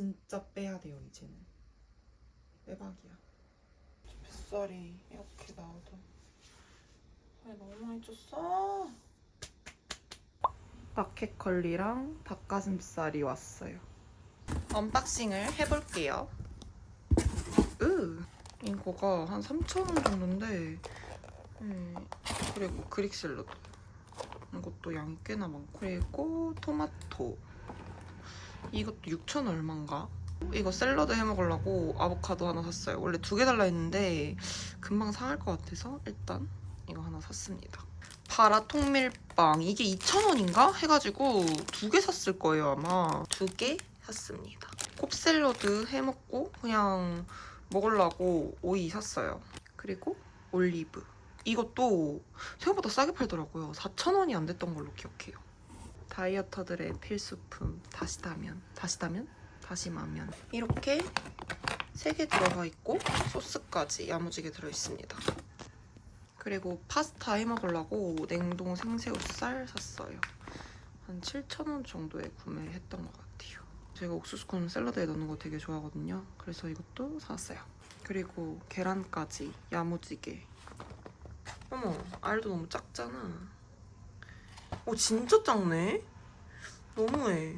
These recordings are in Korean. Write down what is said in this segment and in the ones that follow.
진짜 빼야 돼요 이제는. 빼박이야. 뱃살이 이렇게 나오던 왜 너무 많이 쪘어? 마켓컬리랑 닭가슴살이 왔어요. 언박싱을 해볼게요. 으 이거가 한 3,000원 정도인데 음, 그리고 그릭 샐러드. 이것도 양이 꽤나 많고 그리고 토마토 이것도 6천 얼마인가? 이거 샐러드 해 먹으려고 아보카도 하나 샀어요. 원래 두 개 달라 했는데 금방 상할 것 같아서 일단 이거 하나 샀습니다. 파라 통밀빵 이게 2,000원인가? 해가지고 두 개 샀을 거예요 아마. 두 개 샀습니다. 콥샐러드 해 먹고 그냥 먹으려고 오이 샀어요. 그리고 올리브. 이것도 생각보다 싸게 팔더라고요. 4,000원이 안 됐던 걸로 기억해요. 다이어터들의 필수품 다시다면 다시다면 다시마면 이렇게 세개 들어가 있고 소스까지 야무지게 들어 있습니다. 그리고 파스타 해 먹으려고 냉동 생새우살 샀어요. 한 7,000원 정도에 구매했던 것 같아요. 제가 옥수수콘 샐러드에 넣는 거 되게 좋아하거든요. 그래서 이것도 샀어요. 그리고 계란까지 야무지게. 어머, 알도 너무 작잖아. 오 진짜 작네? 너무해.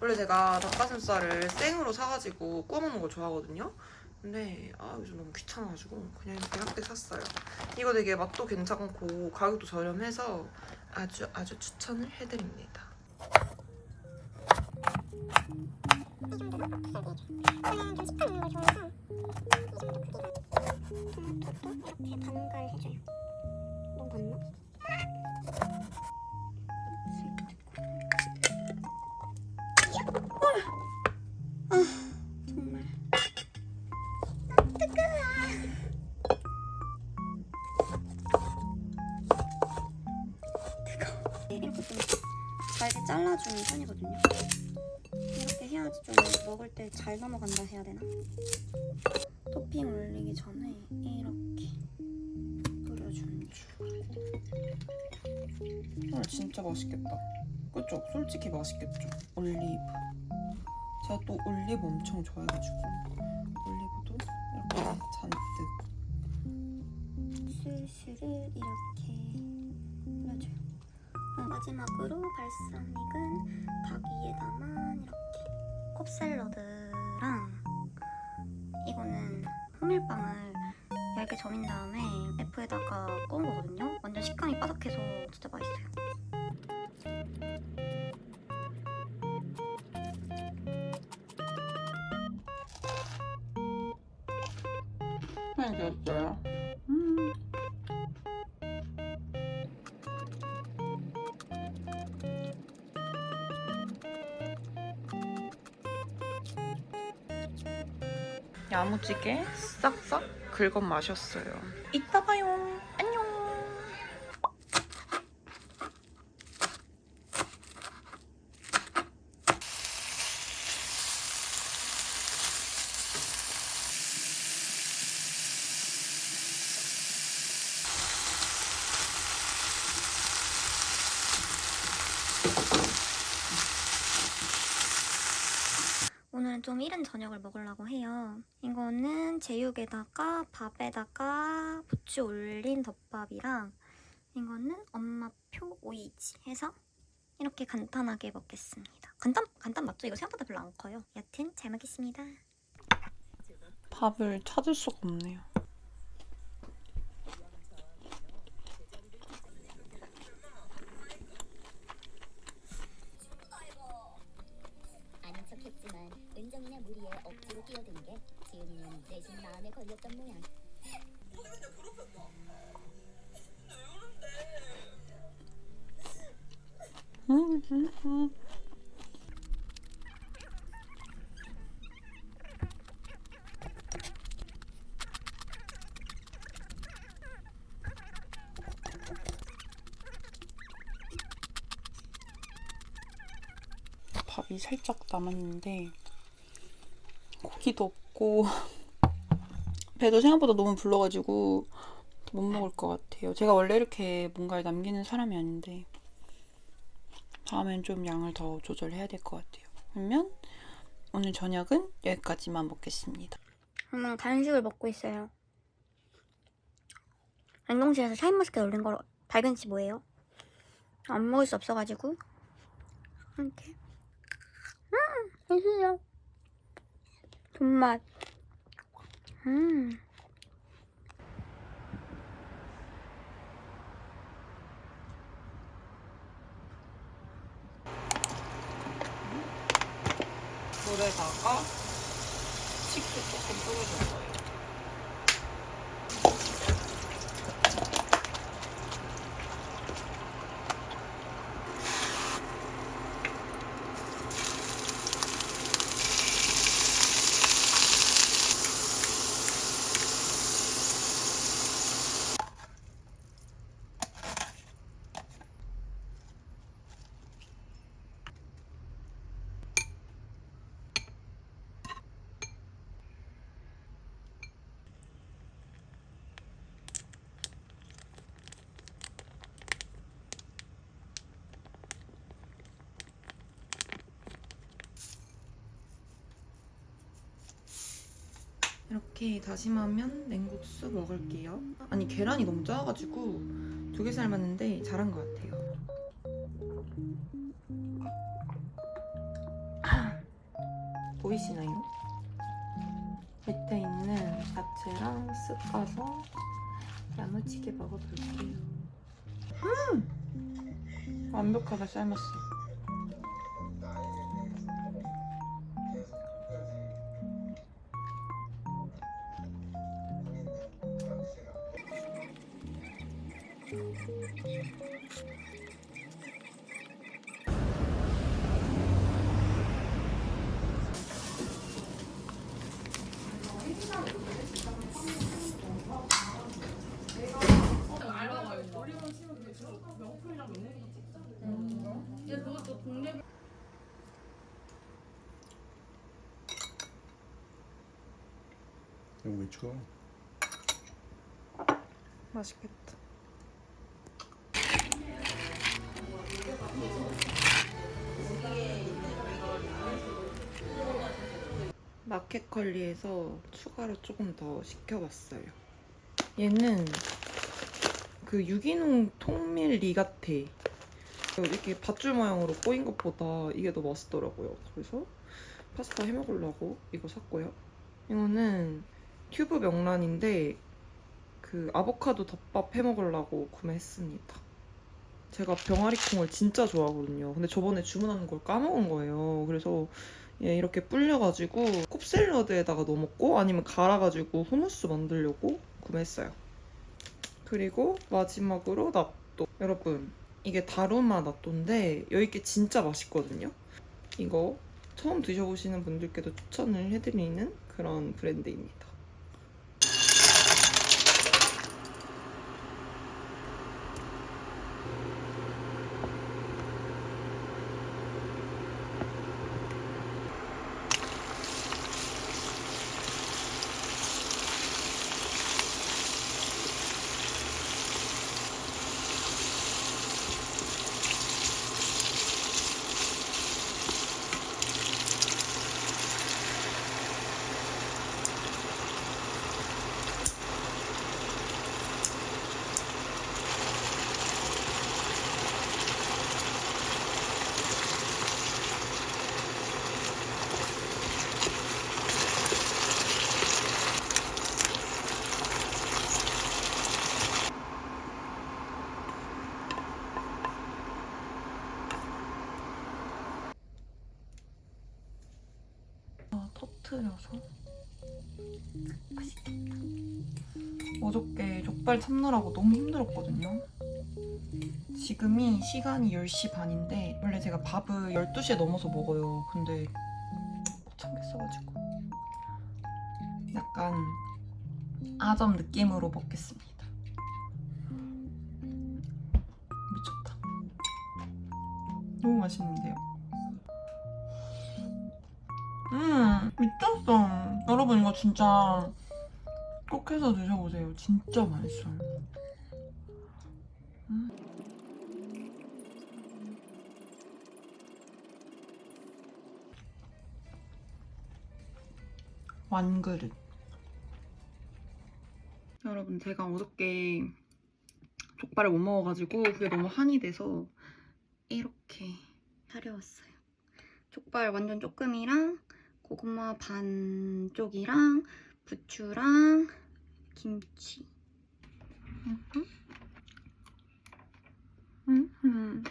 원래 제가 닭가슴살을 생으로 사가지고 구워 먹는 걸 좋아하거든요. 근데 아 요즘 너무 귀찮아가지고 그냥 이렇게 한대 샀어요. 이거 되게 맛도 괜찮고 가격도 저렴해서 아주 아주 추천을 해드립니다. 이 정도 토마토도 이렇게 반갈 해줘요. 잘라주는 편이거든요. 이렇게 해야지 좀 먹을 때 잘 넘어간다 해야 되나? 토핑 올리기 전에 이렇게 뿌려주는 중. 오늘 진짜 맛있겠다. 그쵸? 솔직히 맛있겠죠? 올리브. 제가 또 올리브 엄청 좋아해가지고 올리브도 이렇게 잔뜩. 스스를 이렇게 뿌려줘요. 어, 마지막으로 발사믹은 닭 위에다만 이렇게 컵샐러드랑 이거는 호밀빵을 얇게 점인 다음에 F에다가 구운 거거든요. 완전 식감이 바삭해서 진짜 맛있어요. 야무지게 싹싹 긁어 마셨어요. 이따 봐요. 안녕. 오늘은 좀 이른 저녁을 먹으려고 해요. 제육에다가 밥에다가 부추 올린 덮밥이랑 이거는 엄마표 오이지 해서 이렇게 간단하게 먹겠습니다. 간단 간단 맞죠? 이거 생각보다 별로 안 커요. 여튼 잘 먹겠습니다. 밥을 찾을 수가 없네요. 아닌 척했지만 은정이나 무리에 억지로 끼어든 게 내심 마음에 걸렸던 모양. 밥이 살짝 남았는데 고기도 없고 배도 생각보다 너무 불러가지고 못 먹을 것 같아요. 제가 원래 이렇게 뭔가를 남기는 사람이 아닌데 다음엔 좀 양을 더 조절해야 될 것 같아요. 그러면 오늘 저녁은 여기까지만 먹겠습니다. 엄마는 간식을 먹고 있어요. 냉동실에서 샤인머스켓 올린 걸 발견시 뭐예요? 안 먹을 수 없어가지고 이렇게 음 맛있어요. 존맛 음 물에다가 식초 조금 뿌려줄 거예요. 이렇게 다시마면 냉국수 먹을게요. 아니 계란이 너무 작아가지고 두 개 삶았는데 잘한 것 같아요. 보이시나요? 밑에 있는 야채랑 쓱 까서 야무지게 먹어볼게요. 음! 완벽하게 삶았어. 추가? 맛있겠다. 마켓컬리에서 추가로 조금 더 시켜봤어요. 얘는 그 유기농 통밀리 같아. 이렇게 밧줄 모양으로 꼬인 것보다 이게 더 맛있더라고요. 그래서 파스타 해 먹으려고 이거 샀고요. 이거는 튜브 명란인데 그 아보카도 덮밥 해 먹으려고 구매했습니다. 제가 병아리콩을 진짜 좋아하거든요. 근데 저번에 주문한 걸 까먹은 거예요. 그래서 얘 이렇게 불려가지고 컵샐러드에다가 넣어 먹고 아니면 갈아가지고 후무스 만들려고 구매했어요. 그리고 마지막으로 낫또. 여러분 이게 다루마 낫또인데 여기게 진짜 맛있거든요. 이거 처음 드셔보시는 분들께도 추천을 해드리는 그런 브랜드입니다. 아, 터트려서 맛있겠다. 어저께 족발 참느라고 너무 힘들었거든요. 지금이 시간이 10시 반인데 원래 제가 밥을 12시에 넘어서 먹어요. 근데 못 참겠어가지고 약간 아점 느낌으로 먹겠습니다. 미쳤다. 너무 맛있는데요? 음 미쳤어 여러분 이거 진짜 꼭 해서 드셔보세요 진짜 맛있어요 음. 완그릇. 여러분 제가 어저께 족발을 못 먹어가지고 그게 너무 한이 돼서 이렇게 차려왔어요. 족발 완전 조금이랑 고구마 반 쪽이랑 부추랑 김치. 음흠. 음흠.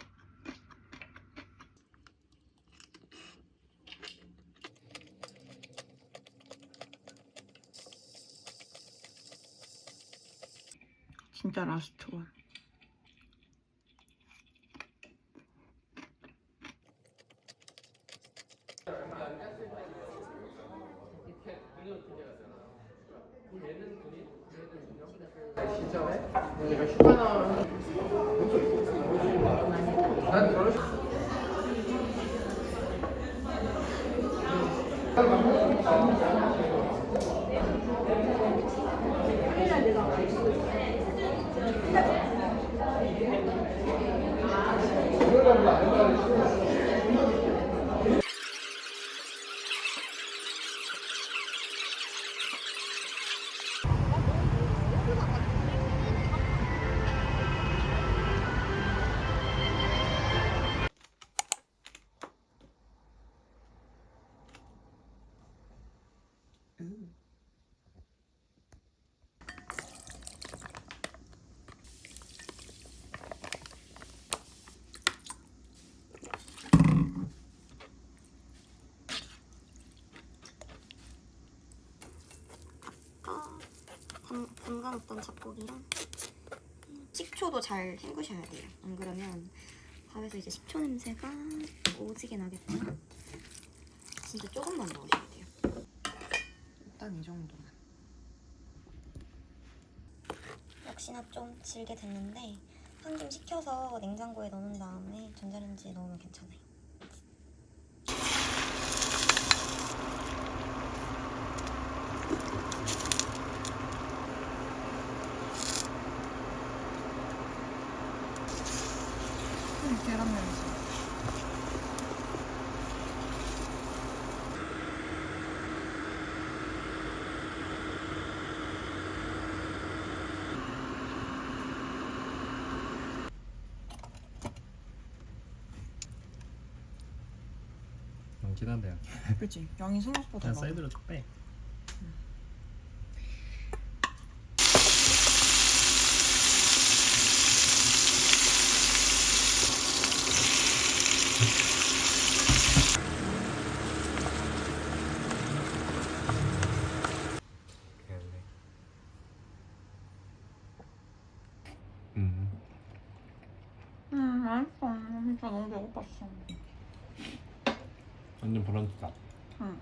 진짜 라스트 원. 아까 담, 담가놨던 잡고기랑 식초도 잘 헹구셔야 돼요. 안 그러면 밥에서 이제 식초 냄새가 오지게 나겠죠. 진짜 조금만 넣으셔야 돼요. 일단 이 정도만. 역시나 좀 질게 됐는데 한 김 식혀서 냉장고에 넣은 다음에 전자레인지에 넣으면 괜찮아요. 계란 냄새. 많긴 한데 그치? 양이 생각보다 그냥 많아. 사이드로 쭉 빼. 음. 음, 맛있어. 진짜 너무 배고팠어. 완전 브런치다. 응.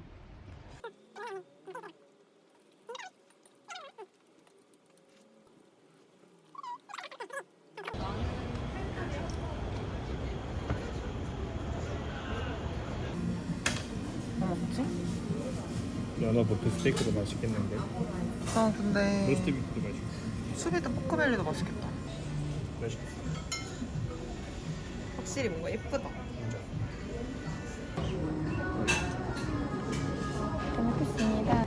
뭐 먹지? 연어 보트 스테이크도 맛있겠는데. 난 근데 로스트 비프도 맛있고. 수비드 포크벨리도 맛있겠다. 맛있겠어. 확실히 뭔가 예쁘다. 잘 먹겠습니다.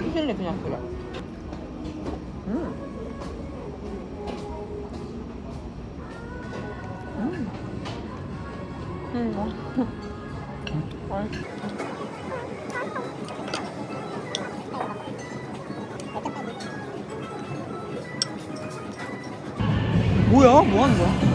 피실리 그냥 그래. 뭐 하는 거야?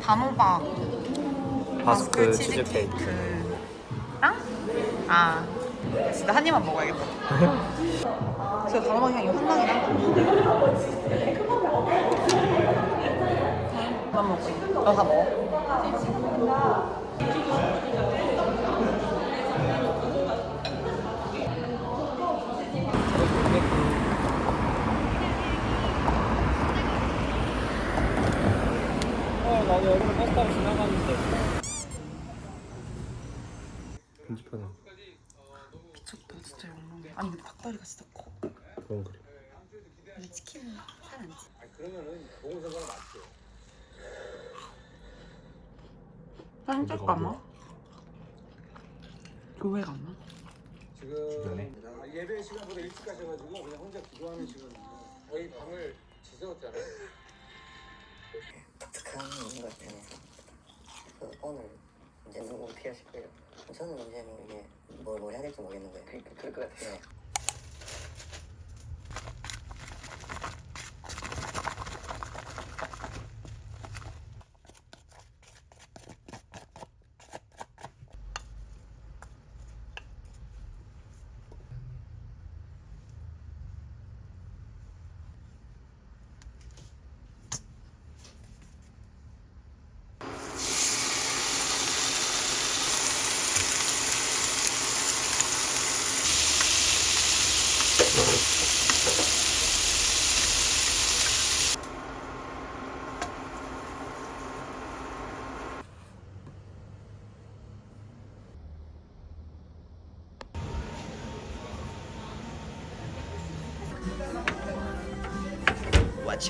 단호박 바스크 치즈케이크랑? 아 진짜 한 입만 먹어야겠다. 진짜 단호박 향이 환상이다 난 먹지 너다 먹어 편집하자. 미쳤다 진짜 영롱해 아니 근데 닭다리가 진짜 커 그건 그래. 원래 치킨은 살안 찌. 그러면은 보건소가 맞죠. 산책 가나? 교회 가나? 지금 아, 예배 시간보다 일찍 가셔가지고 그냥 혼자 기도하는 시간인데 저희 방을 지새웠잖아요. 독특한 것 같아요. 그 오늘 이제 누구 피하실 거예요? 저는 이제 뭐 이게 뭘, 뭘 해야 될지 모르겠는 거예요. 그, 그럴 것 같아요.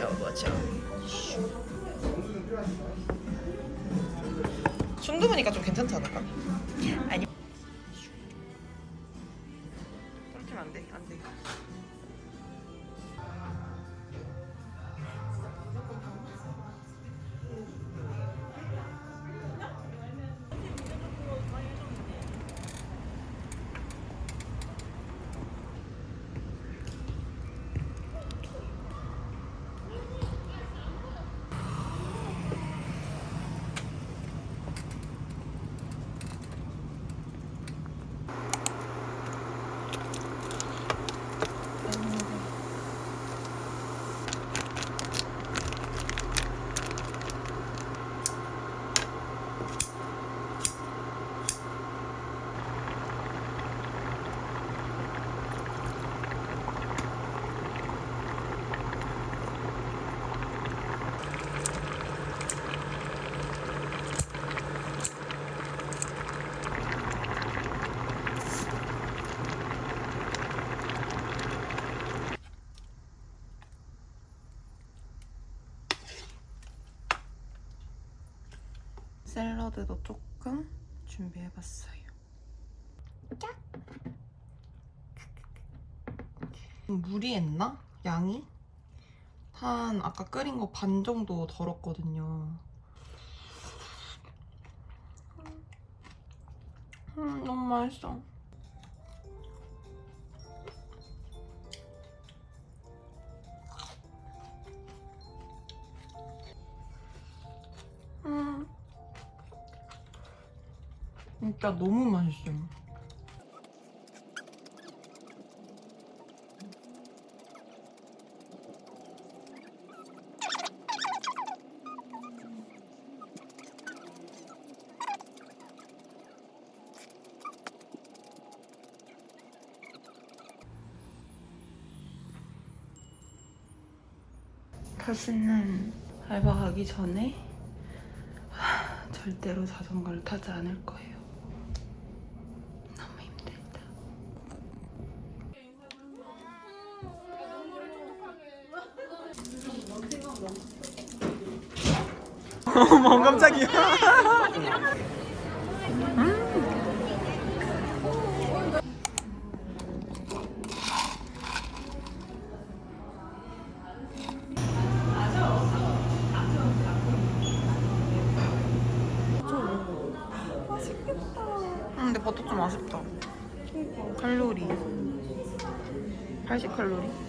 Out, watch out. 순두부니까 좀 괜찮지 않을까? 아니. 샐러드도 조금 준비해봤어요. 무리했나? 양이? 한 아까 끓인 거 반 정도 덜었거든요. 음, 너무 맛있어. 진짜 너무 맛있어요. 다시는 알바 가기 전에 하, 절대로 자전거를 타지 않을 거예요. 너무 힘들다. 어머 깜짝이야. 음, 근데 버터 좀 아쉽다. 칼로리. 80칼로리.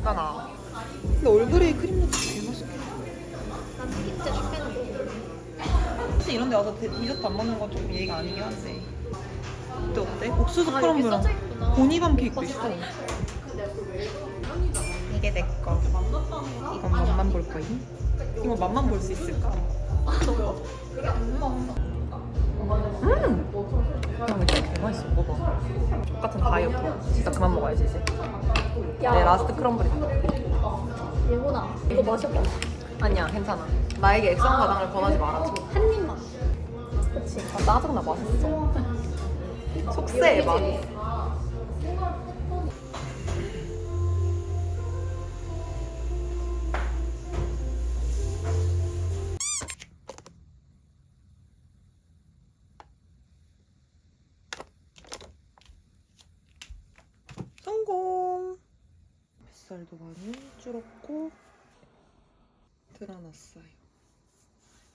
있잖아. 근데 얼그레이 크림 맛 되게 맛있겠다. 난 흑임자 빼놓고 사실 이런 데 와서 데- 디저트 안 먹는 건 조금 예의가 아니긴 한데. 근데 어때? 옥수수 아, 여기 크럼블랑 써져 있구나. 보니밤 케이크도 있어. 이게 내 거. 이건 맛만 볼 거임. 이거 맛만 볼 수 있을까? 음! 맛있어. 먹어. 똑같은 다이어트. 진짜 그만 먹어야지 이제. 내 라스트 크럼블이다. 예보나 이거 마셔봐. 아니야 괜찮아. 나에게 액상 가방을 권하지 말아줘. 한 입만. 그치. 아, 짜증나 맛있어. 속세의 맛. 않았어요.